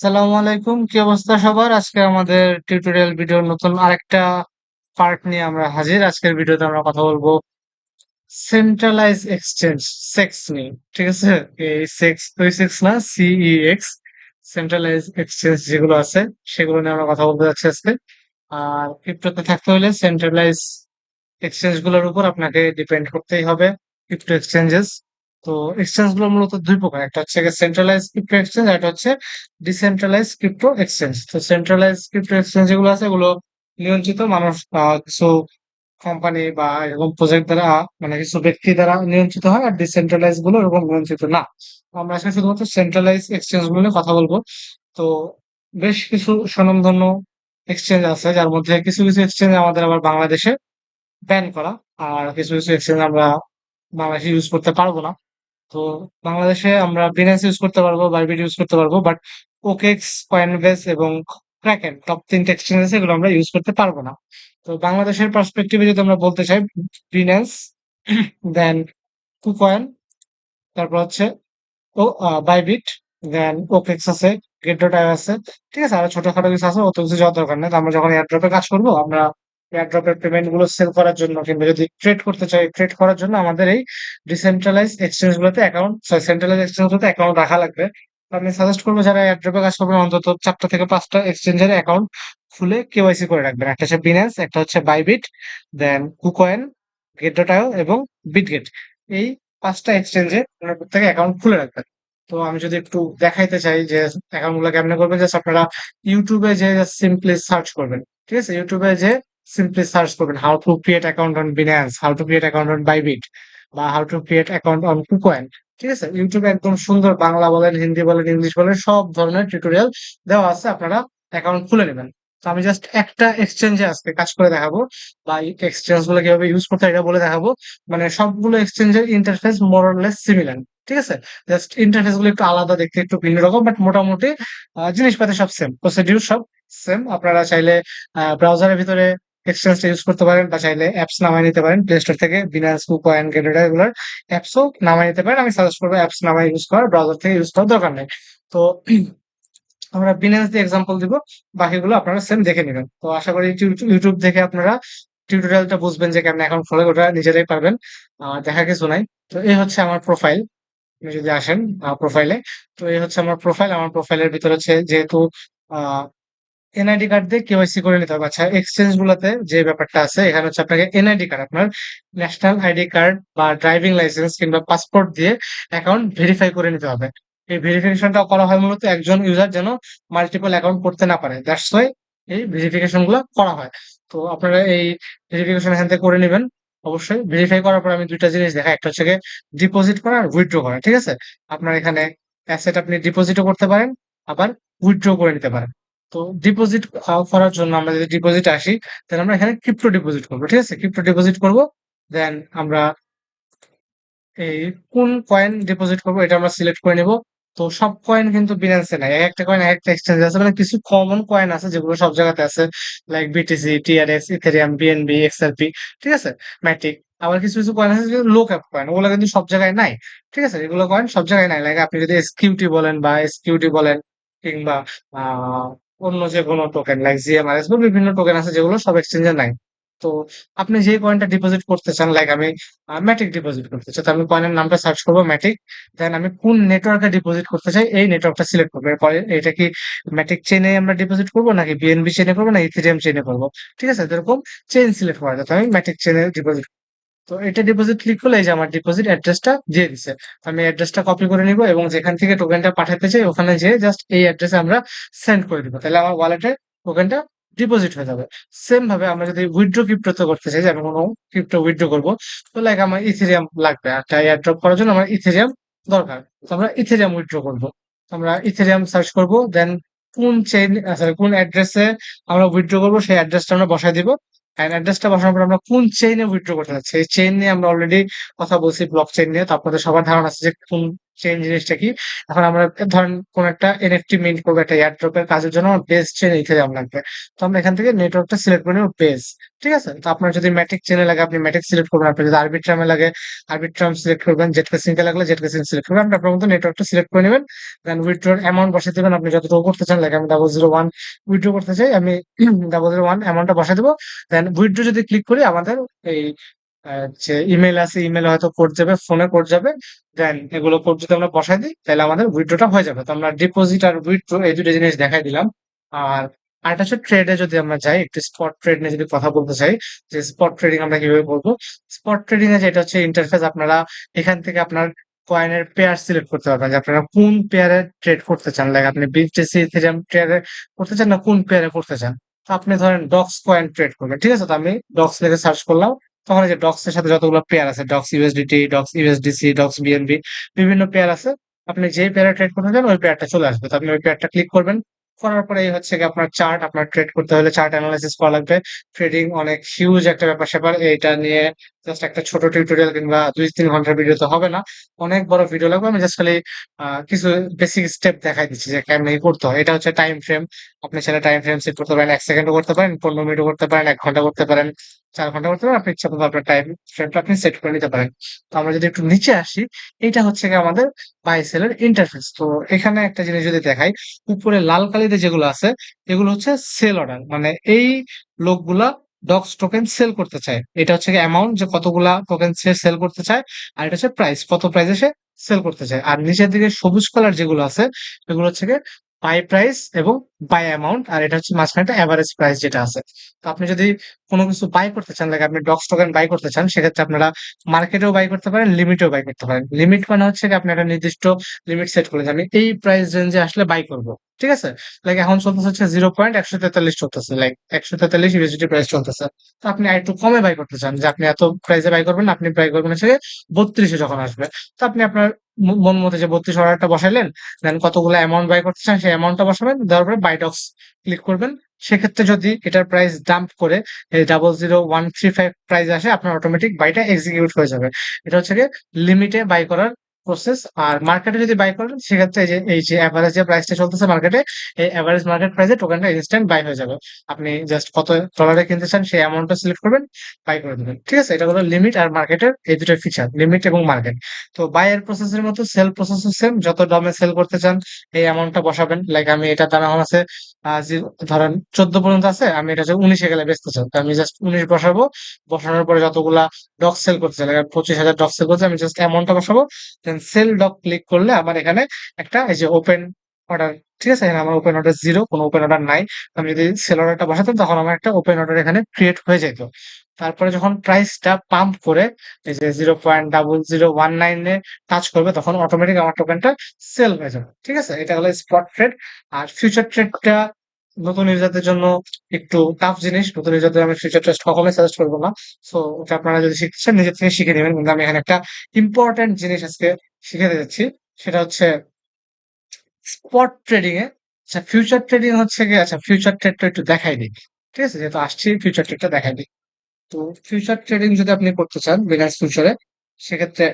সালামু আলাইকুম, কি অবস্থা সবার? আজকে আমাদের টিউটোরিয়াল ভিডিওর নতুন আরেকটা পার্ট নিয়ে আমরা হাজির। আজকের ভিডিওতে আমরা কথা বলব সেন্ট্রালাইজ এক্সচেঞ্জ সেক্স নিয়ে, ঠিক আছে? এই সেক্স ওই সেক্স না সিই এক্স সেন্ট্রালাইজ এক্সচেঞ্জ যেগুলো আছে, সেগুলো নিয়ে আমরা কথা বলতে যাচ্ছি আজকে। আর ক্রিপ্টোতে থাকতে হলে সেন্ট্রালাইজ এক্সচেঞ্জগুলোর উপর আপনাকে ডিপেন্ড করতেই হবে ক্রিপ্টো এক্সচেঞ্জেস তো এক্সচেঞ্জগুলো মূলত দুই প্রকার, একটা হচ্ছে সেন্ট্রালাইজ ক্রিপ্টো এক্সচেঞ্জ আর একটা হচ্ছে ডিসেন্ট্রালাইজ ক্রিপ্টো এক্সচেঞ্জ তো সেন্ট্রালাইজ ক্রিপ্টো এক্সচেঞ্জ যেগুলো আছে এগুলো নিয়ন্ত্রিত মানুষ কিছু কোম্পানি বা এরকম প্রজেক্ট দ্বারা মানে কিছু ব্যক্তি দ্বারা নিয়ন্ত্রিত হয় আর ডিসেন্ট্রালাইজগুলো এরকম নিয়ন্ত্রিত না। আমরা আজকে শুধুমাত্র সেন্ট্রালাইজ এক্সচেঞ্জগুলো নিয়ে কথা বলব। তো বেশ কিছু স্বনামধন্য এক্সচেঞ্জ আছে, যার মধ্যে কিছু কিছু এক্সচেঞ্জ আমাদের আবার বাংলাদেশে ব্যান করা, আর কিছু কিছু এক্সচেঞ্জ আমরা বাংলাদেশে ইউজ করতে পারব না। তো বাংলাদেশে আমরা বিনান্স ইউজ করতে পারব বাইবিট ইউজ করতে পারব বাট ওকেক্স কয়েনবেস এবং ক্র্যাকেন টপ তিনটে এক্সচেঞ্জ আছে এগুলো আমরা ইউজ করতে পারব না। তো বাংলাদেশের পার্সপেক্টিভে যদি আমরা বলতে চাই বিনান্স দেন কুকয়েন তারপর হচ্ছে ও বাইবিট দেন ওকেক্স আছে গেটডটাই আছে, ঠিক আছে, আরও ছোটখাটো কিছু আছে, অত কিছু যাওয়ার দরকার নেই। আমরা যখন এয়ারড্রপে কাজ করব, আমরা এয়ারড্রপের পেমেন্টগুলো সেল করার জন্য কিংবা যদি ট্রেড করতে চাই ট্রেড করার জন্য আমাদের এই ডিসেন্ট্রালাইজ এক্সচেঞ্জ গুলোতে অ্যাকাউন্ট সরি সেন্ট্রালাইজ এক্সচেঞ্জ গুলোতে অ্যাকাউন্ট রাখা লাগবে। আমি সাজেস্ট করব যারা এয়ারড্রপে কাজ করবেন, অন্তত চারটা থেকে পাঁচটা এক্সচেঞ্জের অ্যাকাউন্ট খুলে কেওয়াইসি করে রাখবেন। একটা হচ্ছে বিনান্স একটা হচ্ছে বাইবিট দেন কুকয়েন গেটডটাও এবং বিটগেট এই পাঁচটা এক্সচেঞ্জে প্রত্যেকে অ্যাকাউন্ট খুলে রাখবেন। তো আমি যদি একটু দেখাইতে চাই যে অ্যাকাউন্টগুলো কেমনে করবেন জাস্ট আপনারা ইউটিউবে যে সিম্পলি সার্চ করবেন, ঠিক আছে? ইউটিউবে যে সিম্পলি সার্চ করবেন how to create account on Binance how to create account on Bybit বা how to create account on KuCoin ঠিক আছে? ইউটিউবে একদম সুন্দর বাংলা বলেন, হিন্দি বলেন, ইংলিশ বলেন, সব ধরনের টিউটোরিয়াল দেওয়া আছে, আপনারা অ্যাকাউন্ট খুলে নেবেন। তো আমি জাস্ট একটা এক্সচেঞ্জে আজকে কাজ করে দেখাবো, বা এক্সচেঞ্জগুলো কীভাবে ইউজ করতে হয় এটা বলে দেখাবো। মানে সবগুলো এক্সচেঞ্জের ইন্টারফেস মোরলেস সিমিলার ঠিক আছে? জাস্ট ইন্টারফেসগুলো একটু আলাদা, দেখতে একটু ভিন্ন রকম বাট মোটামুটি জিনিসপাতি সব সেম প্রসিডিউর সব সেম আপনারা চাইলে ব্রাউজারের ভিতরে এক্সচেঞ্জটা ইউজ করতে পারেন বা চাইলে অ্যাপস নামায় নিতে পারেন প্লে স্টোর থেকে বিনান্স কুকয়েন গেটেডা এগুলোর অ্যাপসও নামায় নিতে পারেন। আমি সাজেস্ট করব অ্যাপস নামায় ইউজ করার ব্রাউজার থেকে ইউজ করার দরকার নেই। তো আমরা বিনান্স দিয়ে এক্সাম্পল দিব, বাকিগুলো আপনারা সেম দেখে নেবেন। তো আশা করি ইউটিউব দেখে আপনারা টিউটোরিয়ালটা বুঝবেন যে কেমন অ্যাকাউন্ট খোলে ওটা নিজেরাই পারবেন। দেখা কিছু নাই। তো এই হচ্ছে আমার প্রোফাইল আপনি যদি আসেন প্রোফাইলে তো এই হচ্ছে আমার প্রোফাইল আমার প্রোফাইলের ভিতরে হচ্ছে যেহেতু এনআইডি কার্ড দিয়ে কেওয়াইসি করে নিতে হবে। আচ্ছা এক্সচেঞ্জ গুলোতে যে ব্যাপারটা আছে, এখানে হচ্ছে আপনাকে এনআইডি কার্ড আপনার ন্যাশনাল আইডি কার্ড বা ড্রাইভিং লাইসেন্স কিংবা পাসপোর্ট দিয়ে অ্যাকাউন্ট ভেরিফাই করে নিতে হবে। এই ভেরিফিকেশনটা করা হয় মূলত একজন ইউজার যেন মাল্টিপল অ্যাকাউন্ট করতে না পারে। দ্যাটস ওয়াই এই ভেরিফিকেশনগুলো করা হয়। তো আপনারা এই ভেরিফিকেশন এখান থেকে করে নেবেন। অবশ্যই ভেরিফাই করার পর আমি দুইটা জিনিস দেখা একটা হচ্ছে ডিপোজিট করা আর উইথড্র করা, ঠিক আছে? আপনার এখানে অ্যাসেট আপনি ডিপোজিটও করতে পারেন, আবার উইথড্র করে নিতে পারেন। তো ডিপোজিট করার জন্য আমরা যদি ডিপোজিট আসি, তাহলে আমরা এখানে ক্রিপ্টো ডিপোজিট করব, ঠিক আছে? ক্রিপ্টো ডিপোজিট করব দেন আমরা এই কোন কয়েন ডিপোজিট করব, এটা আমরা সিলেক্ট করে নিব। তো সব কয়েন কিন্তু বিনান্সে নাই, এক একটা কয়েন এক একটা এক্সচেঞ্জ আছে মানে কিছু কমন কয়েন আছে, যেগুলো সব জায়গাতে আছে like BTC TRS ethereum BNB XRP ঠিক আছে? ম্যাটিক আবার কিছু কিছু কয়েন আছে লো ক্যাপ কয়েন ওগুলো কিন্তু সব জায়গায় নাই, ঠিক আছে? এগুলো কয়েন সব জায়গায় নাই লাইক আপনি যদি এসকিউটি বলেন বা এসকিউটি বলেন, কিংবা অন্য যে কোনো টোকেন লাইক জিএমআরএস বা বিভিন্ন টোকেন আছে যেগুলো সব এক্সচেঞ্জে নাই। তো আপনি যে কয়েনটা ডিপোজিট করতে চান লাইক আমি ম্যাটিক ডিপোজিট করতে চাই, তো আমি কয়েনের নামটা সার্চ করব ম্যাটিক দেন আমি কোন নেটওয়ার্কে ডিপোজিট করতে চাই, এই নেটওয়ার্কটা সিলেক্ট করব। এরপরে এটা কি ম্যাটিক চেনে আমরা ডিপোজিট করব, নাকি বিএনবি চেনে করব, না ইথিরিয়াম চেনে করব? ঠিক আছে, এরকম চেন সিলেক্ট করা যাবে আমি ম্যাটিক চেনে ডিপোজিট তো এটা ডিপোজিট ক্লিক করলে এই যে আমার ডিপোজিট অ্যাড্রেসটা দিয়ে দিছে। আমি অ্যাড্রেসটা কপি করে নিব এবং যেখান থেকে টোকেনটা পাঠাতে চাই, ওখানে যেয়ে জাস্ট এই অ্যাড্রেসে আমরা সেন্ড করে দিব। তাহলে আমার ওয়ালেটে টোকেনটা ডিপোজিট হয়ে যাবে। সেম ভাবে আমরা যদি উইথড্র ক্রিপ্টো করতে চাই আমি কোনো ক্রিপ্টো উইথড্র করব, তো লাইক আমার ইথেরিয়াম লাগবে। একটা এয়ারড্রপ করার জন্য আমার ইথেরিয়াম দরকার। তো আমরা ইথেরিয়াম উইথড্র করব। আমরা ইথেরিয়াম সার্চ করব দেন কোন চেইন সরি কোন অ্যাড্রেসে আমরা উইথড্র করব, সেই অ্যাড্রেসটা আমরা বসাই দিব। অ্যান্ড অ্যাড্রেসটা বসানোর পর আমরা কোন চেইনে উইথড্র করতে চাচ্ছি এই চেইন নিয়ে আমরা অলরেডি কথা বলছি ব্লক চেইন নিয়ে। তো আপনাদের সবার ধারণা আছে যে কোন চেইন জিনিসটা কি? এখন আমরা ধরেন কোন একটা এনএফটি মিন্ট করব, একটা এয়ারড্রপের কাজের জন্য আমার বেস চেন ইথেরিয়াম লাগবে। তো আমরা এখান থেকে নেটওয়ার্কটা সিলেক্ট করে নেব বেস ঠিক আছে? তো আপনার যদি ম্যাটিক চেনে লাগে, আপনি ম্যাটিক সিলেক্ট করবেন। আপনার যদি আরবিট্রামে লাগে আরবিট্রাম সিলেক্ট করবেন। জেট কেসিংকে লাগলে জেট কেসিং সিলেক্ট করবেন। আপনি আপনার মতো নেটওয়ার্কটা সিলেক্ট করে নেবেন। দেন উইথড্রোর অ্যামাউন্ট বসে দেবেন। আপনি যতটুকু করতে চান লাগে আমি ডাবল জিরো ওয়ান উইথড্রো করতে চাই, আমি ডাবল জিরো ওয়ান অ্যামাউন্টটা বসে দেবো। দেন উইথড্রো যদি ক্লিক করি, আমাদের এই যে ইমেল আছে ইমেলে হয়তো কোড যাবে ফোনে কোড যাবে দেন এগুলো কোড যদি আমরা বসাই দিই, তাহলে আমাদের উইথড্রোটা হয়ে যাবে। তো আমরা ডিপোজিট আর উইথড্রো এই দুটো জিনিস দেখাই দিলাম। আর আরেকটা হচ্ছে ট্রেডে যদি আমরা যাই, একটু স্পট ট্রেড নিয়ে যদি কথা বলতে চাই, যে স্পট ট্রেডিং আমরা কীভাবে করব? স্পট ট্রেডিং এ যেটা হচ্ছে ইন্টারফেস আপনারা এখান থেকে আপনার কয়েনের পেয়ার সিলেক্ট করতে পারবেন। যে আপনারা কোন পেয়ারে ট্রেড করতে চান? লাইক আপনি বিটিসি ইথেরিয়াম পেয়ারে করতে চান না কোন পেয়ারে করতে চান? তো আপনি ধরেন ডক্স কয়েন ট্রেড করবেন। ঠিক আছে, তো আমি ডক্স লিখে সার্চ করলাম। তখন এই যে ডক্স এর সাথে যতগুলো পেয়ার আছে DOGS USDT DOGS USDC DOGS BNB বিভিন্ন পেয়ার আছে। আপনি যে পেয়ারে ট্রেড করতে চান ওই পেয়ারটা চলে আসবে। তো আপনি ওই পেয়ারটা ক্লিক করবেন। করার পরে এই হচ্ছে কি আপনার চার্ট আপনার ট্রেড করতে হলে চার্ট অ্যানালাইসিস করা লাগবে। ট্রেডিং অনেক হিউজ একটা ব্যাপার স্যাপার এইটা নিয়ে জাস্ট একটা ছোট টিউটোরিয়াল কিংবা দুই তিন ঘণ্টার ভিডিও তো হবে না। অনেক বড় ভিডিও লাগবে, আমি জাস্ট খালি কিছু বেসিক স্টেপ দেখাই দিচ্ছি যে কেমন কি করতে হয়। এটা হচ্ছে টাইম ফ্রেম আপনি সেটা টাইম ফ্রেম সেট করতে পারেন, এক সেকেন্ডও করতে পারেন, পনেরো মিনিটও করতে পারেন, এক ঘণ্টা করতে পারেন, চার ঘণ্টা করতে পারেন, আপনি ইচ্ছা মতো আপনার টাইম ফ্রেমটা আপনি সেট করে নিতে পারেন। তো আমরা যদি একটু নিচে আসি এটা হচ্ছে আমাদের বাই সেলের ইন্টারফেস তো এখানে একটা জিনিস যদি দেখাই, উপরে লাল কালিতে যেগুলো আছে, এগুলো হচ্ছে সেল অর্ডার মানে এই লোকগুলা ডক্স টোকেন সেল করতে চায়। এটা হচ্ছে অ্যামাউন্ট যে কতগুলা টোকেন সে সেল করতে চায়, আর এটা হচ্ছে প্রাইস কত প্রাইসে সে সেল করতে চায়। আর নিচের দিকে সবুজ কালার যেগুলো আছে, সেগুলো হচ্ছে বাই প্রাইস এবং বাই অ্যামাউন্ট আর এটা হচ্ছে মাঝখানে একটা অ্যাভারেজ প্রাইস যেটা আছে। তো আপনি যদি কোনো কিছু বাই করতে চান লাগে আপনি ডক্স টোকেন বাই করতে চান, সেক্ষেত্রে আপনারা মার্কেটেও বাই করতে পারেন লিমিটেও বাই করতে পারেন। লিমিট মানে হচ্ছে কি, আপনি একটা নির্দিষ্ট লিমিট সেট করলেন আমি এই প্রাইস রেঞ্জে আসলে বাই করব। ঠিক আছে? লাইক এখন চলতেছে হচ্ছে জিরো পয়েন্ট একশো তেতাল্লিশ চলতেছে লাইক একশো তেতাল্লিশ ইউএসডি প্রাইস চলতেছে। তো আপনি একটু কমে বাই করতে চান, যে আপনি এত প্রাইসে বাই করবেন আপনি বাই করবেন হচ্ছে বত্রিশে যখন আসবে। তো আপনি আপনার মন মতো যে বত্রিশ অর্ডারটা বসাইলেন দেন কতগুলো অ্যামাউন্ট বাই করতে চান, সেই অ্যামাউন্টটা বসাবেন, দেওয়ার পরে বাইডক্স ক্লিক করবেন, সেক্ষেত্রে যদি এটার প্রাইস ডাম্প করে double zero one three five price আসে, আপনার অটোমেটিক বাইটা এক্সিকিউট হয়ে যাবে। এটা হচ্ছে লিমিটে বাই করার প্রসেস আর মার্কেটে যদি বাই করেন, সেক্ষেত্রে যে, এই যে অ্যাভারেজ যে প্রাইসটা চলতেছে মার্কেটে এই অ্যাভারেজ মার্কেট প্রাইসে টোকেনটা ইনস্ট্যান্ট বাই হয়ে যাবে। আপনি জাস্ট কত ডলারে কিনতে চান, সেই অ্যামাউন্টটা সিলেক্ট করবেন বাই করে দেবেন। ঠিক আছে? এটা হলো লিমিট আর মার্কেটের এই দুটো ফিচার লিমিট এবং মার্কেট তো বাই এর প্রসেসের মতো সেল প্রসেসও সেম যত দামে সেল করতে চান, এই অ্যামাউন্টটা বসাবেন। লাইক আমি এটা দাম আছে ধরেন চোদ্দ পর্যন্ত আছে, আমি এটা উনিশে গেলে বেচতে চাই। আমি জাস্ট উনিশ বসাবো, বসানোর পরে যতগুলা ডক সেল করতে চাই পঁচিশ হাজার ডক সেল করতে আমি জাস্ট অ্যামাউন্টটা বসাবো দেন সেল ডক ক্লিক করলে আমার এখানে একটা এই যে ওপেন অর্ডার ঠিক আছে? এখানে আমার ওপেন অর্ডার জিরো কোনো ওপেন অর্ডার নাই। আমি যদি সেল অর্ডারটা বসাতাম, তখন আমার একটা ওপেন অর্ডার এখানে ক্রিয়েট হয়ে যেত। তারপরে যখন প্রাইসটা পাম্প করে, এই যে zero point double zero one নাইনে টাচ করবে, তখন অটোমেটিক আমার টোকেনটা সেল হয়ে যাবে, ঠিক আছে? এটা হলো স্পট ট্রেড আর ফিউচার ট্রেডটা নতুন ইউজারদের জন্য একটু টাফ জিনিস, নতুন ইউজারদের আমি ফিউচার ট্রেড কখনোই সাজেস্ট করব না। সো ওটা আপনারা যদি শিখতে চান নিজের থেকে শিখে নেবেন। কিন্তু আমি এখানে একটা ইম্পর্টেন্ট জিনিস আজকে শিখে যাচ্ছি। সেটা হচ্ছে স্পট ট্রেডিং এ আচ্ছা ফিউচার ট্রেডিং হচ্ছে কি আচ্ছা ফিউচার ট্রেডটা একটু দেখাই দিই। ঠিক আছে? যেহেতু আসছি ফিউচার ট্রেডটা দেখাই দিই। তো ফিউচার ট্রেডিং যদি আপনি করতে চান বিনান্স ফিউচারে সেক্ষেত্রে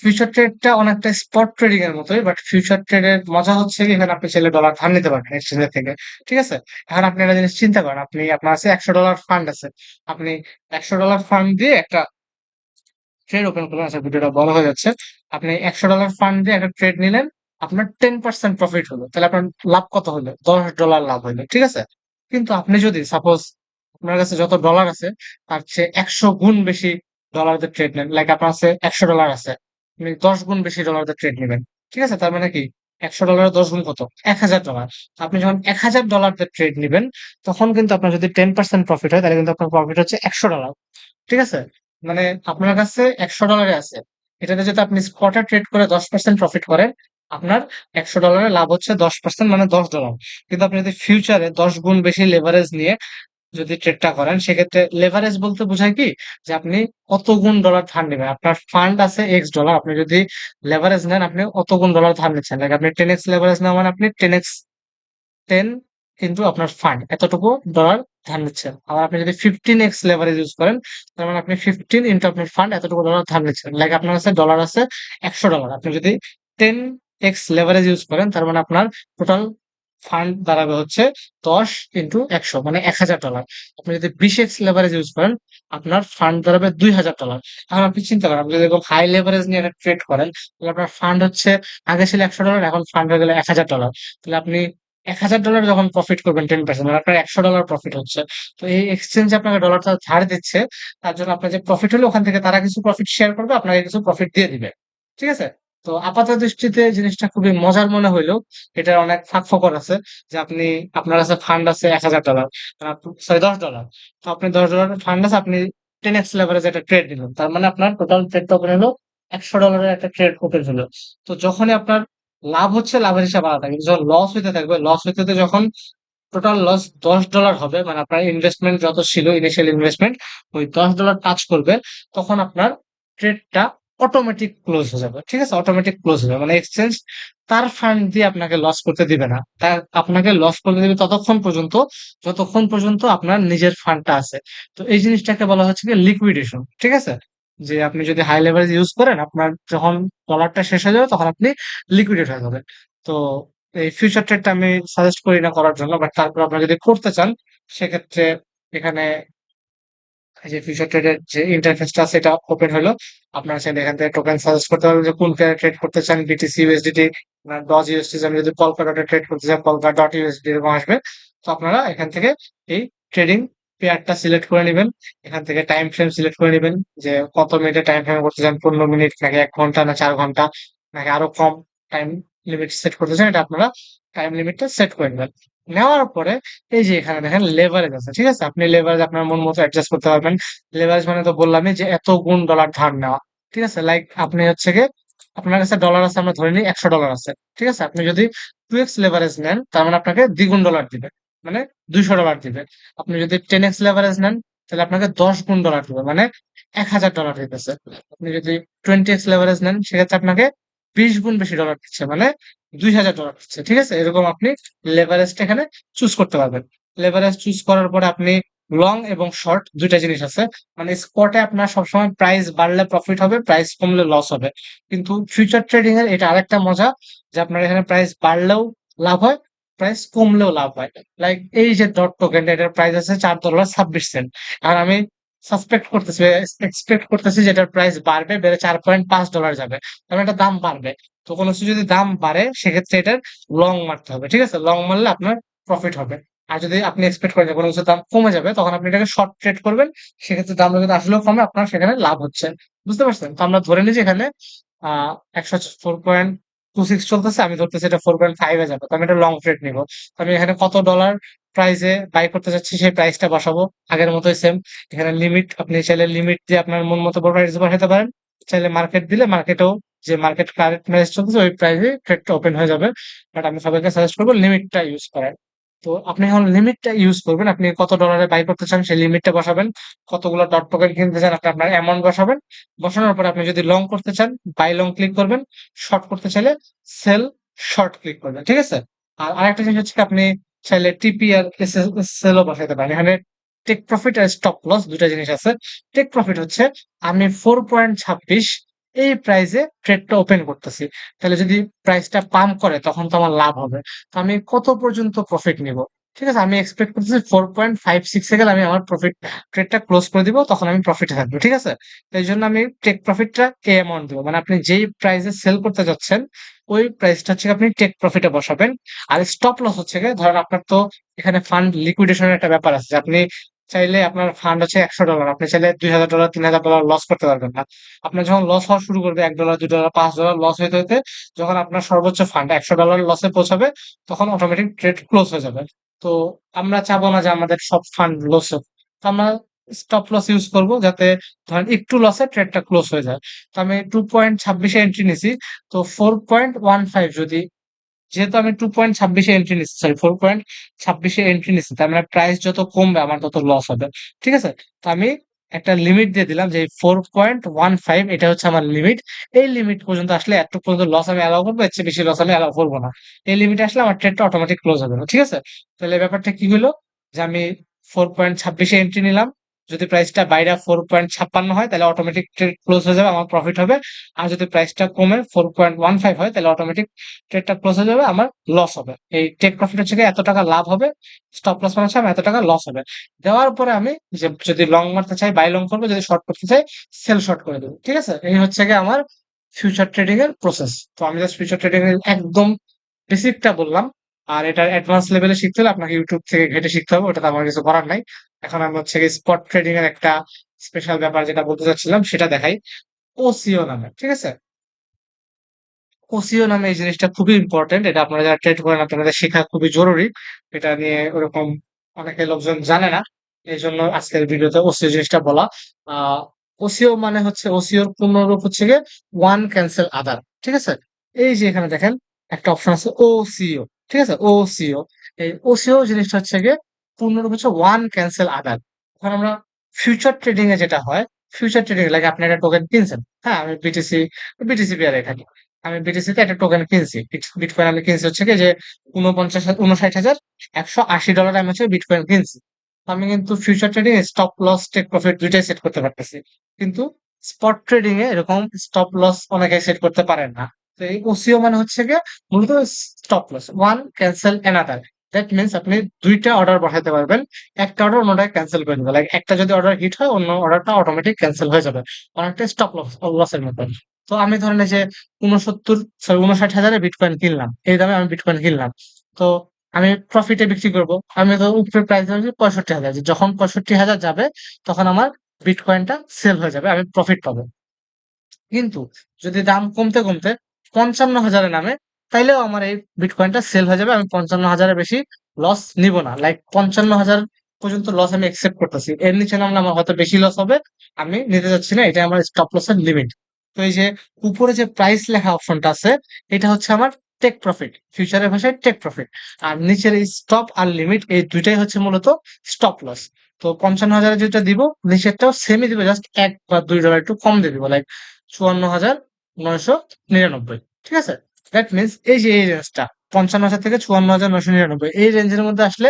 ফিউচার ট্রেডটা অনেকটা স্পট ট্রেডিং এর মতোই বাট ফিউচার ট্রেডের মজা হচ্ছে কি, এখানে আপনি চাইলে ডলার ধার নিতে পারবেন এক্সচেঞ্জের থেকে, ঠিক আছে? এখন আপনি একটা জিনিস চিন্তা করেন, আপনি, আপনার আছে একশো ডলার ফান্ড আছে, আপনি একশো ডলার ফান্ড দিয়ে একটা ট্রেড ওপেন করলেন আচ্ছা ভিডিওটা বড় হয়ে যাচ্ছে, আপনি একশো ডলার ফান্ড দিয়ে একটা ট্রেড নিলেন, আপনার টেন পার্সেন্ট প্রফিট হলো, তাহলে আপনার লাভ কত হলো? দশ ডলার লাভ হলো, ঠিক আছে? কিন্তু আপনি যদি সাপোজ আপনার কাছে যত ডলার আছে, তার চেয়ে একশো গুণ বেশি ডলার দিয়ে ট্রেড নেন। লাইক আপনার কাছে একশো ডলার আছে, আপনি দশ গুণ বেশি ডলার দিয়ে ট্রেড নেবেন। ঠিক আছে? তার মানে কি? একশো ডলারের দশ গুণ কত? এক হাজার ডলার আপনি যখন এক হাজার ডলার দিয়ে ট্রেড নেবেন, তখন কিন্তু আপনার যদি টেন পার্সেন্ট প্রফিট হয়, তাহলে কিন্তু আপনার প্রফিট হচ্ছে একশো ডলার ঠিক আছে? মানে আপনার কাছে একশো ডলারে আছে। এটাতে যদি আপনি স্পটে ট্রেড করে দশ পার্সেন্ট প্রফিট করেন, আপনার একশো ডলারের লাভ হচ্ছে দশ পার্সেন্ট মানে দশ ডলার কিন্তু আপনি যদি ফিউচারে দশ গুণ বেশি লেভারেজ নিয়ে যদি ট্রেডটা করেন, সেক্ষেত্রে লেভারেজ বলতে বোঝায় কি? যে আপনি কত গুণ ডলার ধার নেবেন। আপনার ফান্ড আছে এক্স ডলার আপনি যদি লেভারেজ নেন, আপনি অত গুণ ডলার ধার নিচ্ছেন? লাইক আপনি টেন এক্স লেভারেজ নেওয়া মানে আপনি টেন এক্স টেন কিন্তু আপনার ফান্ড এতটুকু ডলার ধার নিচ্ছেন। আর আপনি যদি ফিফটিন এক্স লেভারেজ ইউজ করেন, তার মানে আপনি ফিফটিন ইন্টু আপনার ফান্ড এতটুকু ডলার ধার নিচ্ছেন। লাইক আপনার কাছে ডলার আছে একশো ডলার আপনি যদি টেন এক্স লেভারেজ ইউজ করেন, তার মানে আপনার টোটাল ফান্ড দাঁড়াবে হচ্ছে দশ ইন্টু একশো মানে এক হাজার ডলার আপনি যদি বিশ এক্স লেভারেজ ইউজ করেন, আপনার ফান্ড দাঁড়াবে দুই হাজার ডলার এখন আপনি চিন্তা করেন, আপনি যদি হাই লেভারেজ নিয়ে একটা ট্রেড করেন, তাহলে আপনার ফান্ড হচ্ছে, আগে ছিল একশো ডলার এখন ফান্ড হয়ে গেলে এক হাজার ডলার তাহলে আপনি এক হাজার ডলার যখন প্রফিট করবেন টেন পার্সেন্ট মানে আপনার একশো ডলার প্রফিট হচ্ছে। তো এই এক্সচেঞ্জে আপনাকে ডলারটা ছাড় দিচ্ছে, তার জন্য আপনার যে প্রফিট হলো ওখান থেকে তারা কিছু প্রফিট শেয়ার করবে, আপনাকে কিছু প্রফিট দিয়ে দিবে। ঠিক আছে? তো আপাত দৃষ্টিতে জিনিসটা খুবই মজার মনে হইল। এটার অনেক ফাঁক ফকর আছে যে আপনি, আপনার কাছে ফান্ড আছে এক হাজার ডলার সরি দশ ডলার তো আপনি দশ ডলার ফান্ড আছে, আপনি টেন এক্স লেভারেজ একটা ট্রেড নিলেন তার মানে আপনার টোটাল ট্রেডটা ওপেন হলো একশো ডলারের একটা ট্রেড ওপেন হলো। তো যখনই আপনার লাভ হচ্ছে, লাভের হিসাব আলাদা। কিন্তু যখন লস হইতে থাকবে লস হইতে যখন টোটাল লস দশ ডলার হবে মানে আপনার ইনভেস্টমেন্ট যত ছিল ইনিশিয়াল ইনভেস্টমেন্ট ওই দশ ডলার টাচ করবে, তখন আপনার ট্রেডটা অটোমেটিক ক্লোজ হয়ে যাবে, ঠিক আছে? অটোমেটিক ক্লোজ হয়ে যাবে। মানে এক্সচেঞ্জ তার ফান্ড দিয়ে আপনাকে লস করতে দিবে না। তার আপনাকে লস করতে দিবে ততক্ষণ পর্যন্ত, যতক্ষণ পর্যন্ত আপনার নিজের ফান্ডটা আছে। তো এই জিনিসটাকে বলা হচ্ছে কি লিকুইডেশন ঠিক আছে? যে আপনি যদি হাই লেভারেজ ইউজ করেন, আপনার যখন ডলারটা শেষ হয়ে যাবে, তখন আপনি লিকুইডেট হয়ে যাবেন। তো এই ফিউচার ট্রেডটা আমি সাজেস্ট করি না করার জন্য বাট তারপর আপনারা যদি করতে চান, সেক্ষেত্রে এখানে এই যে ফিউচার ট্রেডের যে ইন্টারফেসটা এটা ওপেন হলো, আপনারা চাইলে এখান থেকে টোকেন সাজেস্ট করতে পারবেন যে কোন পেয়ারে ট্রেড করতে চান বিটিসি ইউএসডিটি ডজ ইউএসডি আমি যদি কলকা ডটে ট্রেড করতে চান কলকা ডট ইউএসডি এরকম আসবে। তো আপনারা এখান থেকে এই ট্রেডিং পেয়ারটা সিলেক্ট করে নেবেন। এখান থেকে টাইম ফ্রেম সিলেক্ট করে নেবেন যে কত মিনিটে টাইম ফ্রেম করতে চান, পনেরো মিনিট নাকি এক ঘণ্টা না চার ঘণ্টা, নাকি আরও কম টাইম লিমিট সেট করতে চান, এটা আপনারা টাইম লিমিটটা সেট করে নেবেন। নেওয়ার পরে এই যে এখানে দেখেন লেভারেজ আছে, ঠিক আছে? আপনি লেভারেজ আপনার মন মতো অ্যাডজাস্ট করতে পারবেন। লেভারেজ মানে তো বললামই যে এত গুণ ডলার ধার নেওয়া, ঠিক আছে? লাইক আপনি হচ্ছে কি আপনার কাছে ডলার আছে, আমরা ধরে নিই একশো ডলার আছে, ঠিক আছে? আপনি যদি টু এক্স লেভারেজ নেন, তার মানে আপনাকে দ্বিগুণ ডলার দিবে মানে দুইশো ডলার দিবে। আপনি যদি টেন এক্স লেভারেজ নেন, তাহলে আপনাকে দশ গুণ ডলার দিবে মানে এক হাজার ডলার দিতেছে। আপনি যদি টোয়েন্টি এক্স লেভারেজ নেন, সেক্ষেত্রে আপনাকে বিশ গুণ বেশি ডলার দিচ্ছে মানে দুই হাজার ডলার দিচ্ছে, ঠিক আছে? এরকম আপনি লেভারেজটা এখানে চুজ করতে পারবেন। লেভারেজ চুজ করার পরে আপনি লং এবং শর্ট দুইটা জিনিস আছে। মানে স্পটে আপনার সবসময় প্রাইস বাড়লে প্রফিট হবে প্রাইস কমলে লস হবে। কিন্তু ফিউচার ট্রেডিং এর এটা আরেকটা মজা যে আপনার এখানে প্রাইস বাড়লেও লাভ হয় প্রাইস কমলেও লাভ হয়। লাইক এই যে ডট টোকেনটা এটার প্রাইস আছে চার ডলার ছাব্বিশ সেন্ট আর আমি সাসপেক্ট করতেছি এক্সপেক্ট করতেছি যে এটার প্রাইস বাড়বে, বেড়ে চার পয়েন্ট পাঁচ ডলার যাবে। কারণ এটা দাম বাড়বে। তো কোনো কিছু যদি দাম বাড়ে, সেক্ষেত্রে এটার লং মারতে হবে, ঠিক আছে? লং মারলে আপনার প্রফিট হবে। আর যদি আপনি এক্সপেক্ট করেন কোনো কিছু দাম কমে যাবে, তখন আপনি এটাকে শর্ট ট্রেড করবেন, সেক্ষেত্রে দাম যদি আসলেও কমে, আপনার সেখানে লাভ হচ্ছে। বুঝতে পারছেন? তো আমরা ধরে নিই যে এখানে, আহ, একশো ফোর পয়েন্ট টু সিক্স চলতেছে, আমি ধরতেছি এটা ফোর পয়েন্ট ফাইভে যাবে। তো আমি এটা লং ট্রেড নিবো। আমি এখানে কত ডলার প্রাইসে বাই করতে চাচ্ছি সেই প্রাইসটা বসাবো। আগের মতোই সেম এখানে লিমিট আপনি চাইলে লিমিট দিয়ে আপনার মন মতো বড় প্রাইস বসাতে পারেন। চাইলে মার্কেট দিলে মার্কেটেও যে মার্কেট কারেন্ট প্রাইস চলতেছে, ওই প্রাইসে ট্রেডটা ওপেন হয়ে যাবে। বাট আমি সবাইকে সাজেস্ট করব লিমিটটা ইউজ করার তো আপনি এখন লিমিটটা ইউজ করবেন। আপনি কত ডলারে বাই করতে চান সেই লিমিটটা বসাবেন। কতগুলো ডট টোকেন কিনতে চান আপনি আপনার অ্যামাউন্ট বসাবেন। বসানোর পরে আপনি যদি লং করতে চান বাই লং ক্লিক করবেন। শর্ট করতে চাইলে সেল শর্ট ক্লিক করবেন, ঠিক আছে? আর আরেকটা জিনিস হচ্ছে আপনি চাইলে টিপি আর সেলও বসাইতে পারেন। এখানে টেক প্রফিট আর স্টপ লস দুটা জিনিস আছে। টেক প্রফিট হচ্ছে, আমি ফোর পয়েন্ট ছাব্বিশ এই প্রাইসে ট্রেডটা ওপেন করতেছি। তাহলে যদি প্রাইসটা পাম্প করে, তখন তো আমার লাভ হবে। তো আমি কত পর্যন্ত প্রফিট নিব? ঠিক আছে, আমি এক্সপেক্ট করতেছি ফোর পয়েন্ট ফাইভ সিক্সে গেলে আমি আমার প্রফিট ট্রেডটা ক্লোজ করে দিব, তখন আমি প্রফিটে থাকব, ঠিক আছে? এই জন্য আমি টেক প্রফিটটা এই অ্যামাউন্ট দেবো। মানে আপনি যেই প্রাইসে সেল করতে যাচ্ছেন, ওই প্রাইসটা হচ্ছে আপনি টেক প্রফিটে বসাবেন। আর স্টপ লস হচ্ছে ধরেন আপনার তো এখানে ফান্ড লিকুইডেশনের একটা ব্যাপার আছে আপনি চাইলে আপনার ফান্ড হচ্ছে একশো ডলার আপনি চাইলে দুই হাজার ডলার তিন হাজার ডলার লস করতে পারবেন না। আপনার যখন লস হওয়া শুরু করবে, এক ডলার দুই ডলার পাঁচ ডলার লস হইতে হইতে যখন আপনার সর্বোচ্চ ফান্ড একশো ডলার লসে পৌঁছাবে, তখন অটোমেটিক ট্রেড ক্লোজ হয়ে যাবে। তো আমরা চাবো না যে আমাদের সব ফান্ড লস হোক। তো আমরা স্টপ লস ইউজ করব যাতে ধরেন একটু লসে ট্রেডটা ক্লোজ হয়ে যায়। তো আমি টু পয়েন্ট ছাব্বিশে এন্ট্রি নিছি, তো ফোর পয়েন্ট ওয়ান ফাইভ যদি যেহেতু আমি টু পয়েন্ট ছাব্বিশে এন্ট্রি নিচ্ছি সরি ফোর পয়েন্ট ছাব্বিশে এন্ট্রি নিচ্ছি তার মানে প্রাইস যত কমবে আমার তত লস হবে, ঠিক আছে? তো আমি একটা লিমিট দিয়ে দিলাম যে ফোর পয়েন্ট ওয়ান ফাইভ এটা হচ্ছে আমার লিমিট এই লিমিট পর্যন্ত আসলে এত পর্যন্ত লস আমি অ্যালাউ করব, এর চেয়ে বেশি লস আমি অ্যালাউ করব না। এই লিমিট আসলে আমার ট্রেডটা অটোমেটিক ক্লোজ হবে না ঠিক আছে? তাহলে ব্যাপারটা কি হলো? যে আমি ফোর পয়েন্ট ছাব্বিশে এন্ট্রি নিলাম যদি প্রাইসটা বাইরে ফোর পয়েন্ট ছাপ্পান্ন হয়, তাহলে অটোমেটিক ট্রেড ক্লোজ হয়ে যাবে, আমার প্রফিট হবে। আর যদি প্রাইসটা কমে ফোর পয়েন্ট ওয়ান ফাইভ হয়, তাহলে অটোমেটিক ট্রেডটা ক্লোজ হয়ে যাবে, আমার লস হবে। এই টেক প্রফিট হচ্ছে এত টাকা লাভ হবে স্টপ লস মানে আমার এত টাকা লস হবে। দেওয়ার পরে আমি যে, যদি লং মারতে চাই বাই লং করব, যদি শর্ট করতে চাই সেল শর্ট করে দেবো, ঠিক আছে? এই হচ্ছে গিয়ে আমার ফিউচার ট্রেডিং এর প্রসেস তো আমি জাস্ট ফিউচার ট্রেডিং এর একদম বেসিকটা বললাম। আর এটা অ্যাডভান্স লেভেলে শিখতে হলে আপনাকে ইউটিউব থেকে ঘেটে শিখতে হবে, ওটাতে আমার কিছু করার নাই। এখন আমি হচ্ছে স্পট ট্রেডিং এর একটা স্পেশাল ব্যাপার যেটা বলতে চাচ্ছিলাম, সেটা দেখাই। ওসিও নামে, ঠিক আছে? ওসিও নামে এই জিনিসটা খুবই ইম্পর্টেন্ট এটা আপনারা যারা ট্রেড করেন আপনাদের শেখা খুবই জরুরি। এটা নিয়ে ওরকম অনেকে লোকজন জানে না এই জন্য আজকের ভিডিওতে ওসিও জিনিসটা বলা। ওসিও মানে হচ্ছে ওসিওর পূর্ণরূপ হচ্ছে গিয়ে ওয়ান ক্যান্সেল আদার ঠিক আছে? এই যে এখানে দেখেন, একটা অপশন আছে ওসিও ঠিক আছে? ওসিও এই ওসিও জিনিসটা হচ্ছে গিয়ে পূর্ণরূপ হচ্ছে ওয়ান ক্যান্সেল আদার ওখানে আমরা ফিউচার ট্রেডিং এ যেটা হয় ফিউচার ট্রেডিং লাগে আপনি একটা টোকেন কিনছেন হ্যাঁ? আমি বিটিসি বিটিসি পেয়ারে থাকি। আমি বিটিসি তে একটা টোকেন কিনছি। বিটকয়েন আমি কিনছি হচ্ছে কি যে উনপঞ্চাশ উনষাট হাজার, একশো আশি ডলার আমি হচ্ছে বিটকয়েন কিনছি। আমি কিন্তু ফিউচার ট্রেডিং এ স্টপ লস টেক প্রফিট দুইটাই সেট করতে পারতেছি। কিন্তু স্পট ট্রেডিং এ এরকম স্টপ লস অনেকে সেট করতে পারেন না। এই ওসিও মানে হচ্ছে গিয়ে মূলত stop loss one cancel another that means আপনি দুইটা অর্ডার বসাতে পারবেন, একটা অর্ডার অন্যটাকে ক্যান্সেল করে দেবে লাইক একটা যদি অর্ডার হিট হয়, অন্য অর্ডারটা অটোমেটিক ক্যান্সেল হয়ে যাবে। অনেকটা স্টপ লস লসের মতো তো আমি ধরেন যে উনসত্তর সরি উনষাট হাজারে বিটকয়েন কিনলাম। এই দামে আমি বিটকয়েন কিনলাম। তো আমি প্রফিটে বিক্রি করব। আমি তো উপরে প্রাইস ধরেছি পঁয়ষট্টি হাজার। যখন পঁয়ষট্টি হাজার যাবে, তখন আমার বিটকয়েনটা সেল হয়ে যাবে, আমি প্রফিট পাবো। কিন্তু যদি দাম কমতে কমতে পঞ্চান্ন হাজারে নামে, তাইলেও আমার এই বিটকয়েনটা সেল হয়ে যাবে। আমি পঞ্চান্ন হাজারের বেশি লস নিব না। লাইক পঞ্চান্ন হাজার পর্যন্ত লস আমি একসেপ্ট করতেছি। এর নিচে নামলে আমার হয়তো বেশি লস হবে। আমি নিতে যাচ্ছি না। এটা আমার স্টপ লসের লিমিট তো এই যে উপরে যে প্রাইস লেখা অপশনটা আছে, এটা হচ্ছে আমার টেক প্রফিট ফিউচারের ভাষায় টেক প্রফিট আর নিচের এই স্টপ আর লিমিট এই দুইটাই হচ্ছে মূলত স্টপ লস তো পঞ্চান্ন হাজারে যেটা দিব, নিচেরটাও সেমই দিব। জাস্ট এক বা দুই ডলার একটু কম দিয়ে দিব। লাইক চুয়ান্ন হাজার নয়শো নিরানব্বই, ঠিক আছে? দ্যাট মিনস এই যে, এই রেঞ্জটা পঞ্চান্ন হাজার থেকে চুয়ান্ন হাজার নয়শো নিরানব্বই, এই রেঞ্জের মধ্যে আসলে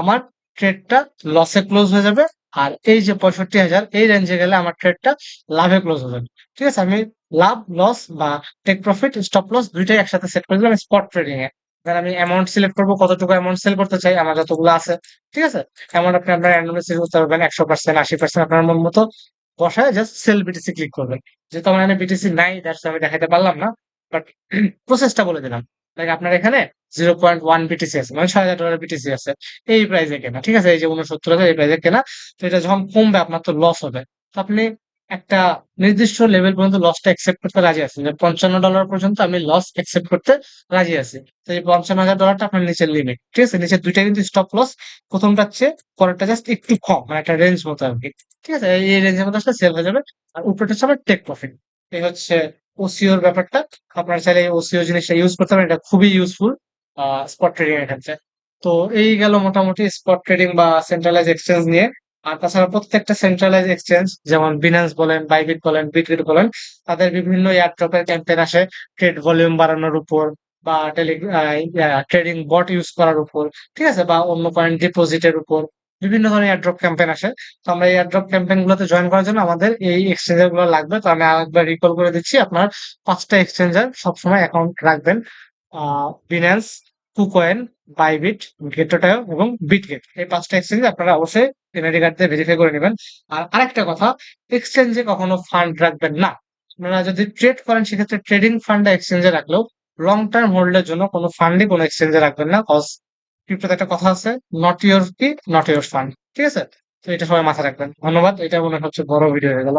আমার ট্রেডটা লসে ক্লোজ হয়ে যাবে, আর এই যে পঁয়ষট্টি হাজার, এই রেঞ্জে গেলে আমার ট্রেডটা লাভে ক্লোজ হয়ে যাবে। ঠিক আছে? আমি লাভ লস বা টেক প্রফিট স্টপ লস দুইটাই একসাথে সেট করে দিলাম স্পট ট্রেডিং এ দেন আমি অ্যামাউন্ট সিলেক্ট করব, কতটুকু অ্যামাউন্ট সেল করতে চাই, আমার যতগুলো আছে, ঠিক আছে? অ্যামাউন্ট আপনি আপনার অ্যান্ডামলি সিলেক্ট করতে পারবেন, একশো পার্সেন্ট আশি পার্সেন্ট আপনার মন মতো। বসায় জাস্ট সেল বিটিসি ক্লিক করবেন যেহেতু আমার এখানে বিটিসি নাই দ্যাটস আমি দেখাতে পারলাম না বাট প্রসেসটা বলে দিলাম। লাইক আপনার এখানে জিরো পয়েন্ট ওয়ান বিটিসি আছে মানে ছয় হাজার ডলার বিটিসি আছে, এই প্রাইসে কেনা, ঠিক আছে? এই যে উনসত্তর হাজার, এই প্রাইসে কেনা, তো এটা যখন কমবে, আপনার তো লস হবে। তো আপনি একটা নির্দিষ্ট লেভেল পর্যন্ত লসটা একসেপ্ট করতে রাজি আছেন যে পঞ্চান্ন ডলার পর্যন্ত আমি লস একসেপ্ট করতে রাজি আছি। তো এই পঞ্চান্ন হাজার ডলারটা আপনার নিচের লিমিট ঠিক আছে? নিচের দুইটা কিন্তু স্টপ লস প্রথমটা হচ্ছে পরেরটা জাস্ট একটু কম মানে একটা রেঞ্জ মতো আর কি, ঠিক আছে? এই রেঞ্জের মধ্যে আসলে সেল হয়ে যাবে। আর উপরটা হচ্ছে আমার টেক প্রফিট এই হচ্ছে ওসিওর ব্যাপারটা। আপনারা চাইলে ওসিও জিনিসটা ইউজ করতে পারেন, এটা খুবই ইউজফুল স্পট ট্রেডিং এর ক্ষেত্রে। তো এই গেল মোটামুটি স্পট ট্রেডিং বা সেন্ট্রালাইজ এক্সচেঞ্জ নিয়ে আর তাছাড়া প্রত্যেকটা সেন্ট্রালাইজ এক্সচেঞ্জ যেমন বিনান্স বলেন বাইবিট বলেন বিটগেট বলেন, তাদের বিভিন্ন এয়ারড্রপের ক্যাম্পেন আসে। ট্রেড ভলিউম বাড়ানোর উপর বা টেলি ট্রেডিং বট ইউজ করার উপর, ঠিক আছে? বা অন্য পয়েন্ট ডিপোজিটের উপর বিভিন্ন ধরনের এয়ারড্রপ ক্যাম্পেন আসে। তো আমরা এই এয়ারড্রপ ক্যাম্পেন গুলোতে জয়েন করার জন্য আমাদের এই এক্সচেঞ্জারগুলো লাগবে। তো আমি আরেকবার রিকল করে দিচ্ছি, আপনার পাঁচটা এক্সচেঞ্জার সবসময় অ্যাকাউন্ট রাখবেন। বিনান্স কুকয়েন বাইবিট গেটোটাও এবং বিটগেট এই পাঁচটা এক্সচেঞ্জ আপনারা অবশ্যই এনআইডি কার্ড দিয়ে ভেরিফাই করে নেবেন। আর আরেকটা কথা এক্সচেঞ্জে কখনো ফান্ড রাখবেন না। আপনারা যদি ট্রেড করেন, সেক্ষেত্রে ট্রেডিং ফান্ড এক্সচেঞ্জে রাখলেও লং টার্ম হোল্ডের জন্য কোনো ফান্ডই কোনো এক্সচেঞ্জে রাখবেন না। কজ ক্রিপ্টোতে একটা কথা আছে not your key not your fund ঠিক আছে? তো এটা সবাই মাথায় রাখবেন। ধন্যবাদ। এটা মনে হচ্ছে বড় ভিডিও হয়ে গেল।